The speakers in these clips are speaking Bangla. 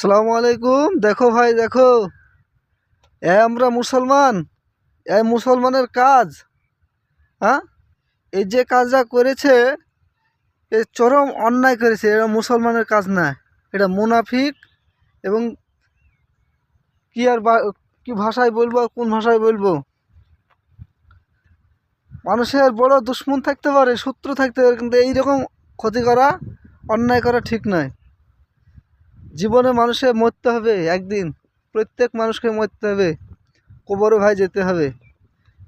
সালামু আলাইকুম। দেখো ভাই, দেখো। এ আমরা মুসলমান। এ মুসলমানের কাজ হ্যাঁ? এই যে কাজটা করেছে, এ চরম অন্যায় করেছে। এটা মুসলমানের কাজ না। এটা মুনাফিক এবং কি আর কি ভাষায় বলব, কোন ভাষায় বলব? মানুষের বড় দুশ্মন থাকতে পারে, শত্রু থাকতে পারে, কিন্তু এইরকম ক্ষতি করা, অন্যায় করা ঠিক নয়। জীবনে মানুষের মরতে হবে, একদিন। প্রত্যেক মানুষকে মরতে হবে। কবরে ভাই যেতে হবে।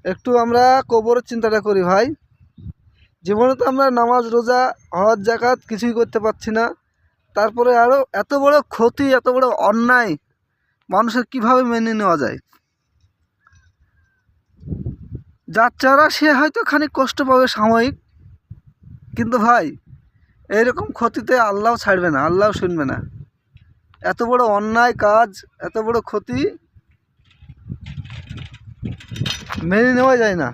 একটু আমরা কবরের চিন্তাটা করি ভাই। জীবনে তো আমরা নামাজ, রোজা, হজ জাকাত কিছুই করতে পারছি না। তারপরে আরও এত বড় ক্ষতি, এত বড় অন্যায় মানুষের কীভাবে মেনে নেওয়া যায়? যার চারা সে হয়তো খানিক কষ্ট পাবে সাময়িক। কিন্তু ভাই, এইরকম ক্ষতিতে আল্লাহ ছাড়বে না, আল্লাহ শুনবে না। এত বড় অন্যায় কাজ, এত বড় ক্ষতি মেনে নেওয়া যায় না।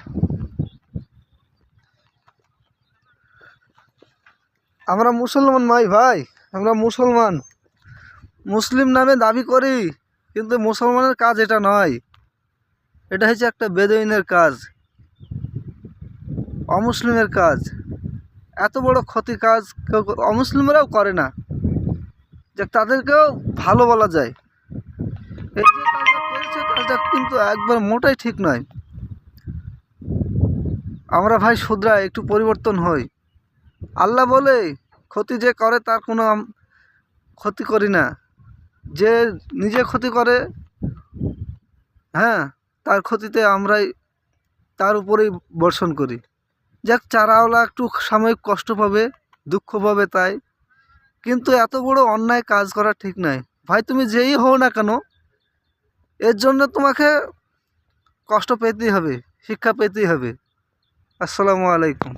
আমরা মুসলমান ভাই ভাই, আমরা মুসলমান। মুসলিম নামে দাবি করি, কিন্তু মুসলমানের কাজ এটা নয়। এটা হচ্ছে একটা বেদইনের কাজ, অমুসলিমের কাজ। এত বড় ক্ষতি কাজ কেউ অমুসলিমরাও করে না। যে তাদেরকেও ভালো বলা যায়। এই যে কাজটা করেছে, কাজটা কিন্তু একবার মোটাই ঠিক নয়। আমরা ভাই শুধরা একটু পরিবর্তন হই। আল্লাহ বলে, ক্ষতি যে করে তার কোনো ক্ষতি করি না। যে নিজে ক্ষতি করে হ্যাঁ তার ক্ষতিতে আমরাই তার উপরেই বর্ষণ করি। যাক, চারাওয়ালা একটু সাময়িক কষ্ট পাবে, দুঃখ পাবে তাই। কিন্তু এত বড় অন্যায় কাজ করা ঠিক নয়। ভাই, তুমি যেই হও না কেন, এর জন্য তোমাকে কষ্ট পেতেই হবে, শিক্ষা পেতেই হবে। আসসালামু আলাইকুম।